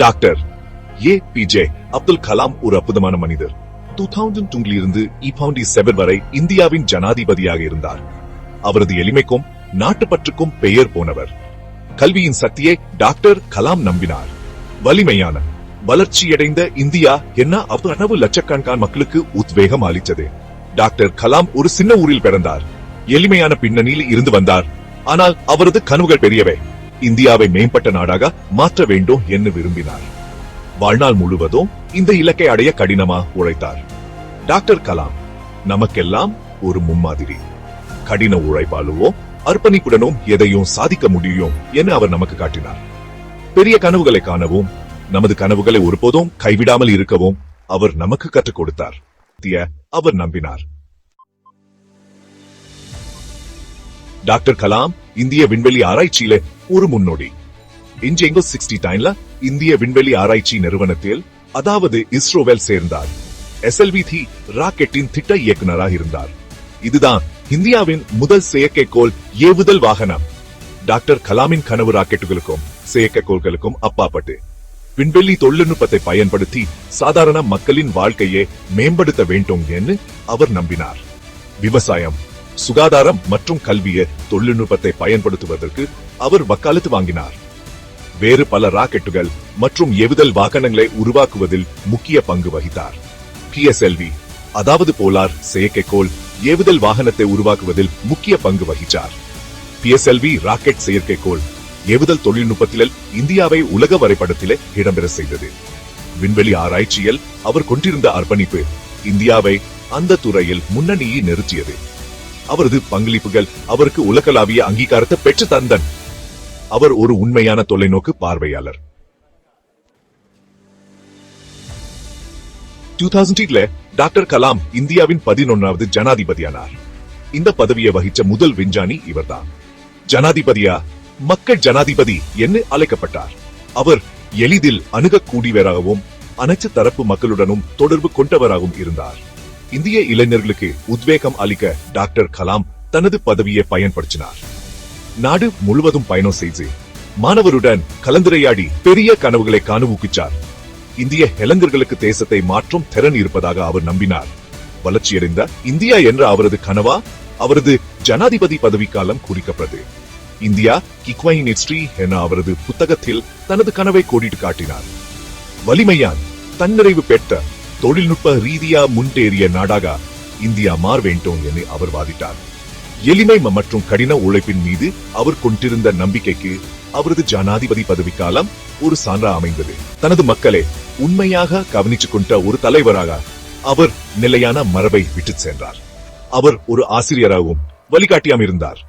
Doctor A P J Abdul Kalam ஒரு அற்புதமான மனிதர். டூ தௌசண்ட் டூங்கிலிருந்து இபவுண்டி செவன் வரை இந்தியாவின் ஜனாதிபதியாக இருந்தார். அவரது எளிமைக்கும் நாட்டுப்பற்றுக்கும் பெயர் போனவர். கல்வியின் சக்தியை டாக்டர் கலாம் நம்பினார். வலிமையான வளர்ச்சியடைந்த இந்தியா என்ன அவ்வளவு லட்சக்கணக்கான மக்களுக்கு உத்வேகம் அளித்தது. டாக்டர் கலாம் ஒரு சின்ன ஊரில் பிறந்தார். எளிமையான பின்னணியில் இருந்து வந்தார். ஆனால் அவரது கனவுகள் பெரியவை. இந்தியாவை மேம்பட்ட நாடாக மாற்ற வேண்டும் என்று விரும்பினார். வாழ்நாள் முழுவதும் இந்த இலக்கை அடைய கடினமா உழைத்தார். டாக்டர் கலாம் நமக்கெல்லாம் ஒரு முன்மாதிரி. கடின உழைப்பாலுவோ அர்ப்பணிப்புடனும் எதையும் சாதிக்க முடியும் என அவர் நமக்கு காட்டினார். பெரிய கனவுகளை காணவும் நமது கனவுகளை ஒருபோதும் கைவிடாமல் இருக்கவும் அவர் நமக்கு கற்றுக் கொடுத்தார். திய அவர் நம்பினார். டாக்டர் கலாம் இந்திய விண்வெளி ஆராய்ச்சியில ஒரு முன்னோடி. இன்ஜெங்கோ சிக்ஸ்டி டைன்ல இந்திய விண்வெளி ஆராய்ச்சி நிறுவனத்தில் அதாவது இஸ்ரோவில் சேர்ந்தார். எஸ்எல்வி தி ராக்கெட்டின் திட்ட இயக்குநராக இருந்தார். இதுதான் இந்தியாவின் முதல் செயற்கைக்கோள் ஏவுதல் வாகனம். டாக்டர் கலாமின் கனவு ராக்கெட்டுகளுக்கும் செயற்கைக்கோள்களுக்கும் அப்பாப்பட்டு விண்வெளி தொழில்நுட்பத்தை பயன்படுத்தி சாதாரண மக்களின் வாழ்க்கையை மேம்படுத்த வேண்டும் என்று அவர் நம்பினார். விவசாயம் சுகாதாரம் மற்றும் கல்விய தொழில்நுட்பத்தை பயன்படுத்துவதற்கு அவர் வக்காலத்து வாங்கினார். வேறு பல ராக்கெட்டுகள் மற்றும் ஏவுதல் வாகனங்களை உருவாக்குவதில் முக்கிய பங்கு வகித்தார். பிஎஸ்எல்வி அதாவது போலார் செயற்கைக்கோள் ஏவுதல் வாகனத்தை உருவாக்குவதில் முக்கிய பங்கு வகித்தார் பிஎஸ்எல்வி ராக்கெட் செயற்கைக்கோள் ஏவுதல் தொழில்நுட்பத்தில் இந்தியாவை உலக வரைபடத்திலே இடம்பெற செய்தது. விண்வெளி ஆராய்ச்சியில் அவர் கொண்டிருந்த அர்ப்பணிப்பு இந்தியாவை அந்த துறையில் முன்னணியை நிறுத்தியது. அவரது பங்களிப்புகள் அவருக்கு உலகளாவிய அங்கீகாரத்தை பெற்று தந்தன். அவர் ஒரு உண்மையான தொலைநோக்கு பார்வையாளர். டூ தௌசண்ட் டாக்டர் கலாம் இந்தியாவின் பதினொன்னாவது ஜனாதிபதியானார். இந்த பதவியை வகிச்ச முதல் விஞ்ஞானி இவர்தான். ஜனாதிபதியா? மக்கள் ஜனாதிபதி என்று அழைக்கப்பட்டார். அவர் எளிதில் அணுகக்கூடியவராகவும் அனைத்து தரப்பு மக்களுடனும் தொடர்பு கொண்டவராகவும் இருந்தார். இந்திய இளைஞர்களுக்கு உத்வேகம் அளிக்க டாக்டர் கலாம் தனது பதவியை பயன்படுத்தினார். நாடு முழுவதும் பயணம் செய்து மாணவருடன் கலந்துரையாடி பெரிய கனவுகளை காண ஊக்குச்சார் இந்திய இளைஞர்களுக்கு தேசத்தை மாற்றும் திறன் இருப்பதாக அவர் நம்பினார். வளர்ச்சியடைந்த இந்தியா என்ற அவரது கனவா அவரது ஜனாதிபதி பதவிக்காலம் குறிக்கப்பட்டது. இந்தியா கிக்வைன் ஹிஸ்டரி என அவரது புத்தகத்தில் தனது கனவை கோடிட்டு காட்டினார். வலிமையான் தன்னிறைவு பெற்ற தொழில்நுட்ப ரீதியா முன்னேறிய நாடாக இந்தியா மாற வேண்டும் என அவர் வாதிட்டார். எளிமை மற்றும் கடின உழைப்பின் மீது அவர் கொண்டிருந்த நம்பிக்கைக்கு அவரது ஜனாதிபதி பதவிக்காலம் ஒரு சான்றா அமைந்தது. தனது மக்களை உண்மையாக கவனிச்சு கொண்ட ஒரு தலைவராக அவர் நிலையான மரபை விட்டு சென்றார். அவர் ஒரு ஆசிரியராகவும் வழிகாட்டியாம் இருந்தார்